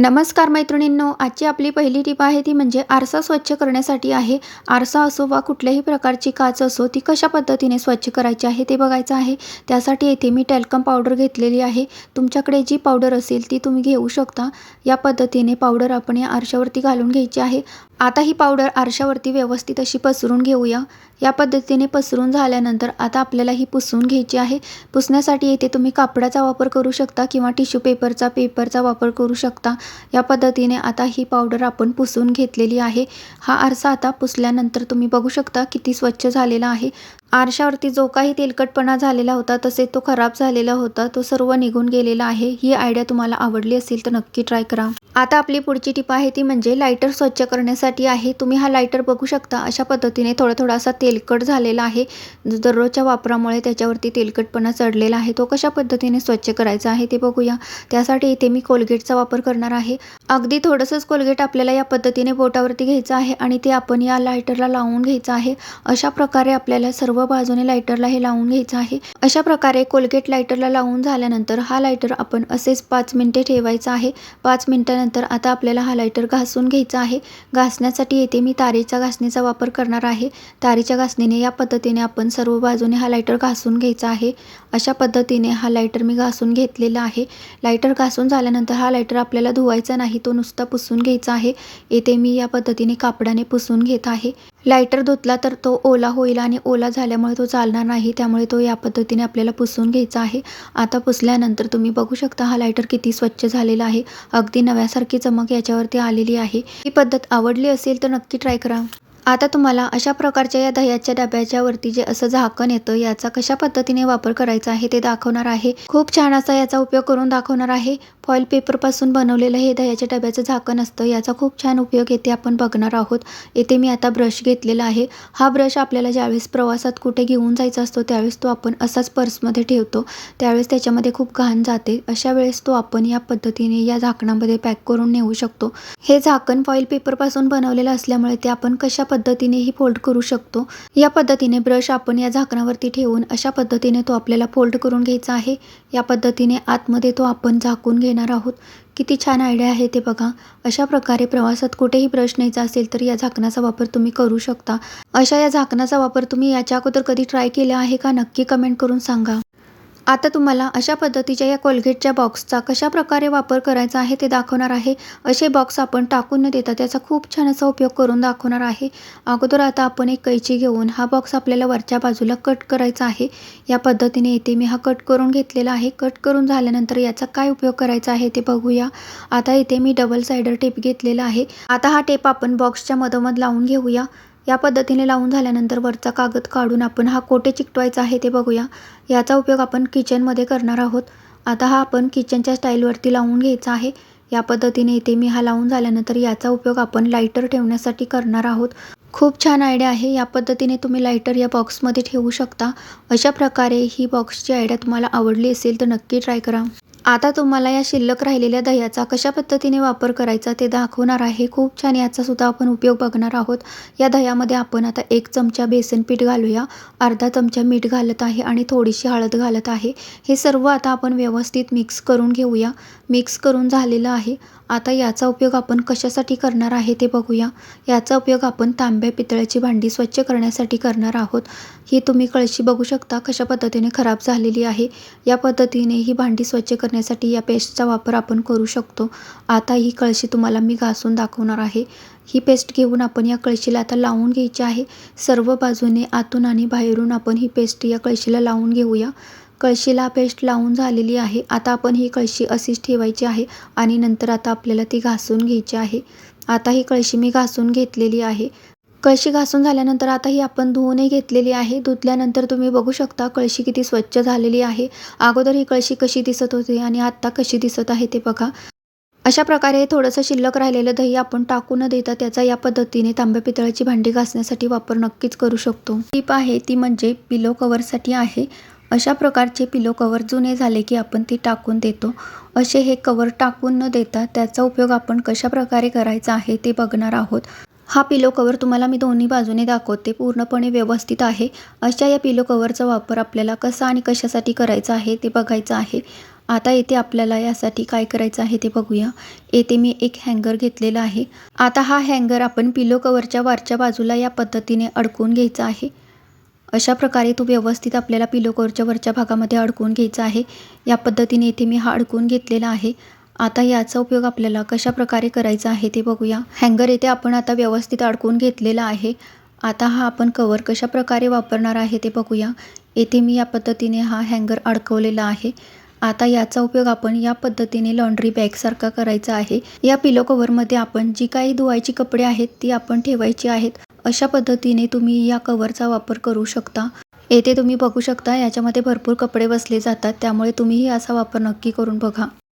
नमस्कार मैत्रिणींनो आजची आपली पहिली टीप आहे ती म्हणजे आरसा स्वच्छ करण्यासाठी आहे. आरसा असो वा कुठल्याही प्रकारची काच असो ती कशा पद्धतीने स्वच्छ करायची आहे ते बघायचं आहे. त्यासाठी येथे मी टॅल्कम पावडर घेतलेली आहे. तुमच्याकडे जी पावडर असेल ती तुम्ही घेऊ शकता. या पद्धतीने पावडर आपण या आरशावरती घालून घ्यायची आहे. आता ही पावडर आरशावरती व्यवस्थित अशी पसरून घेऊया. या पद्धतीने पसरून झाल्यानंतर आता आपल्याला ही पुसून घ्यायची आहे. पुसण्यासाठी येथे तुम्ही कापडाचा वापर करू शकता किंवा टिश्यू पेपरचा पेपरचा वापर करू शकता. या पद्धतीने आता ही पावडर आपण पुसून घेतलेली आहे. हा आरसा आता पुसल्यानंतर तुम्ही बघू शकता किती स्वच्छ झालेला आहे. आरशावरती जो काही तेलकटपणा झालेला होता तसे तो खराब झालेला होता तो सर्व निघून गेलेला आहे ही आयडिया तुम्हाला आवडली असेल तर नक्की ट्राय करा. आता आपली पुढची टिप आहे ती म्हणजे लायटर स्वच्छ करण्यासाठी आहे. तुम्ही हा लायटर बघू शकता अशा पद्धतीने थोडा थोडासा तेलकट झालेला आहे. दररोजच्या वापरामुळे त्याच्यावरती तेलकटपणा चढलेला आहे. तो कशा पद्धतीने स्वच्छ करायचा आहे ते बघूया. त्यासाठी इथे मी कोलगेटचा वापर करणार आहे. अगदी थोडंसंच कोलगेट आपल्याला या पद्धतीने बोटावरती घ्यायचं आहे आणि ते आपण या लायटरला लावून घ्यायचं आहे. अशा प्रकारे आपल्याला सर्व बाजूने लायटरला हे लावून घ्यायचं आहे. अशा प्रकारे कोलगेट लायटरला लावून झाल्यानंतर हा लायटर आपण असेच पाच मिनटे ठेवायचा आहे. पाच मिनटानंतर आता आपल्याला हा लायटर घासून घ्यायचा आहे. घासण्यासाठी येथे मी तारेच्या घासणीचा वापर करणार आहे. तारेच्या घासणीने या पद्धतीने आपण सर्व बाजूने हा लायटर घासून घ्यायचा आहे. अशा पद्धतीने हा लायटर मी घासून घेतलेला आहे. लायटर घासून झाल्यानंतर हा लायटर आपल्याला धुवायचा नाही तो नुसता पुसून घ्यायचा आहे. येथे मी या पद्धतीने कापडाने पुसून घेत आहे. लायटर धुतला तर तो ओला होईल आणि ओला झाल्यामुळे तो चालणार नाही त्यामुळे तो या पद्धतीने आपल्याला पुसून घ्यायचा आहे. आता पुसल्यानंतर तुम्ही बघू शकता हा लायटर किती स्वच्छ झालेला आहे. अगदी नव्यासारखी चमक याच्यावरती आलेली आहे. ही पद्धत आवडली असेल तर नक्की ट्राय करा. आता तुम्हाला अशा प्रकारच्या या दह्याच्या डब्याच्या वरती जे असं झाकण येतं याचा कशा पद्धतीने वापर करायचा आहे ते दाखवणार आहे. खूप छान असा याचा उपयोग करून दाखवणार आहे. फॉईल पेपरपासून बनवलेलं हे दह्याच्या डब्याचं झाकण असतं याचा खूप छान उपयोग येथे आपण बघणार आहोत. येथे मी आता ब्रश घेतलेला आहे. हा ब्रश आपल्याला ज्यावेळेस प्रवासात कुठे घेऊन जायचा असतो त्यावेळेस तो आपण असाच पर्समध्ये ठेवतो. त्यावेळेस त्याच्यामध्ये खूप घाण जाते. अशा वेळेस तो आपण या पद्धतीने या झाकणामध्ये पॅक करून नेऊ शकतो. हे झाकण फॉईल पेपरपासून बनवलेलं असल्यामुळे ते आपण कशा पद्धतीनेही फोल्ड करू शकतो. या पद्धतीने ब्रश आपण या झाकणावरती ठेवून अशा पद्धतीने तो आपल्याला फोल्ड करून घ्यायचा आहे. या पद्धतीने आतमध्ये तो आपण झाकून घेणार आहोत. किती छान आयडिया आहे ते बघा. अशा प्रकारे प्रवासात कुठेही ब्रश न्यायचा असेल तर या झाकणाचा वापर तुम्ही करू शकता. अशा या झाकणाचा वापर तुम्ही याच्या अगोदर कधी ट्राय केला आहे का? नक्की कमेंट करून सांगा. आता तुम्हाला अशा पद्धतीच्या या कोलगेटच्या बॉक्सचा कशा प्रकारे वापर करायचा आहे ते दाखवणार आहे. असे बॉक्स आपण टाकून न देता त्याचा खूप छान असा उपयोग करून दाखवणार आहे. अगोदर आता आपण एक कैची घेऊन हा बॉक्स आपल्याला वरच्या बाजूला कट करायचा आहे. या पद्धतीने इथे मी हा कट करून घेतलेला आहे. कट करून झाल्यानंतर याचा काय उपयोग करायचा आहे ते बघूया. आता इथे मी डबल सायडर टेप घेतलेला आहे. आता हा टेप आपण बॉक्सच्या मधोमध लावून घेऊया. या पद्धतीने लावून झाल्यानंतर वरचा कागद काढून आपण हा कोठे चिकटवायचा आहे ते बघूया. याचा उपयोग आपण किचनमध्ये करणार आहोत. आता हा आपण किचनच्या स्टाईलवरती लावून घ्यायचा आहे. या पद्धतीने इथे मी हा लावून झाल्यानंतर याचा उपयोग आपण लायटर ठेवण्यासाठी करणार आहोत. खूप छान आयडिया आहे. या पद्धतीने तुम्ही लायटर या बॉक्समध्ये ठेवू शकता. अशा प्रकारे ही बॉक्सची आयडिया तुम्हाला आवडली असेल तर नक्की ट्राय करा. आता तुम्हाला या शिल्लक राहिलेल्या दह्याचा कशा पद्धतीने वापर करायचा ते दाखवणार आहे. खूप छान याचा सुद्धा आपण उपयोग बघणार आहोत. या दह्यामध्ये आपण आता एक चमचा बेसन पीठ घालूया. अर्धा चमचा मीठ घालत आहे आणि थोडीशी हळद घालत आहे. हे सर्व आता आपण व्यवस्थित मिक्स करून घेऊया. मिक्स करून झालेलं आहे. आता याचा उपयोग आपण कशासाठी करणार आहे ते बघूया. याचा उपयोग आपण तांब्या पितळ्याची भांडी स्वच्छ करण्यासाठी करणार आहोत. ही तुम्ही कळशी बघू शकता कशा पद्धतीने खराब झालेली आहे. या पद्धतीने ही भांडी स्वच्छ करण्यासाठी या पेस्टचा वापर आपण करू शकतो. आता ही कळशी तुम्हाला मी घासून दाखवणार आहे. ही पेस्ट घेऊन आपण या कळशीला आता लावून घ्यायची आहे. सर्व बाजूने आतून आणि बाहेरून आपण ही पेस्ट या कळशीला लावून घेऊया. कळशीला पेस्ट लावून झालेली आहे. आता आपण ही कळशी अशीच ठेवायची आहे आणि नंतर आता आपल्याला ती घासून घ्यायची आहे. आता ही कळशी मी घासून घेतलेली आहे. कळशी घासून झाल्यानंतर आता ही आपण धुवूनही घेतलेली आहे. धुतल्यानंतर तुम्ही बघू शकता कळशी किती स्वच्छ झालेली आहे. अगोदर ही कळशी कशी दिसत होती आणि आत्ता कशी दिसत आहे ते बघा. अशा प्रकारे थोडंसं शिल्लक राहिलेलं दही आपण टाकू न देता त्याचा या पद्धतीने तांब्या पितळाची भांडी घासण्यासाठी वापर नक्कीच करू शकतो. टीप आहे ती म्हणजे पिलो कवरसाठी आहे. अशा प्रकारचे पिलो कवर जुने झाले की आपण ती टाकून देतो. असे हे कवर टाकून न देता त्याचा उपयोग आपण कशा प्रकारे करायचा आहे ते बघणार आहोत. हा पिलो कवर तुम्हाला मी दोन्ही बाजूने दाखवते. पूर्णपणे व्यवस्थित आहे. अशा या पिलो कवरचा वापर आपल्याला कसा आणि कशासाठी करायचा आहे ते बघायचं आहे. आता येथे आपल्याला यासाठी काय करायचं आहे ते बघूया. येथे मी एक हँगर घेतलेला आहे. आता हा हँगर आपण पिलो कवरच्या वरच्या बाजूला या पद्धतीने अडकून घ्यायचा आहे. अशा प्रकारे तो व्यवस्थित आपल्याला पिलो कवरच्या वरच्या भागामध्ये अडकून घ्यायचा आहे. या पद्धतीने इथे मी हा अडकून घेतलेला आहे. आता याचा उपयोग आपल्याला कशा प्रकारे करायचा आहे ते बघूया. हँगर येथे आपण आता व्यवस्थित अडकून घेतलेला आहे. आता हा आपण कवर कशा प्रकारे वापरणार आहे ते बघूया. येथे मी या पद्धतीने हा हँगर अडकवलेला आहे. आता याचा उपयोग आपण या पद्धतीने लॉन्ड्री बॅगसारखा करायचा आहे. या पिलो कवरमध्ये आपण जी काही धुवायची कपडे आहेत ती आपण ठेवायची आहेत. अशा पद्धतीने तुम्ही या कवरचा वापर करू शकता. येथे तुम्ही बघू शकता याच्यामध्ये भरपूर कपडे बसले जातात. त्यामुळे तुम्हीही असा वापर नक्की करून बघा.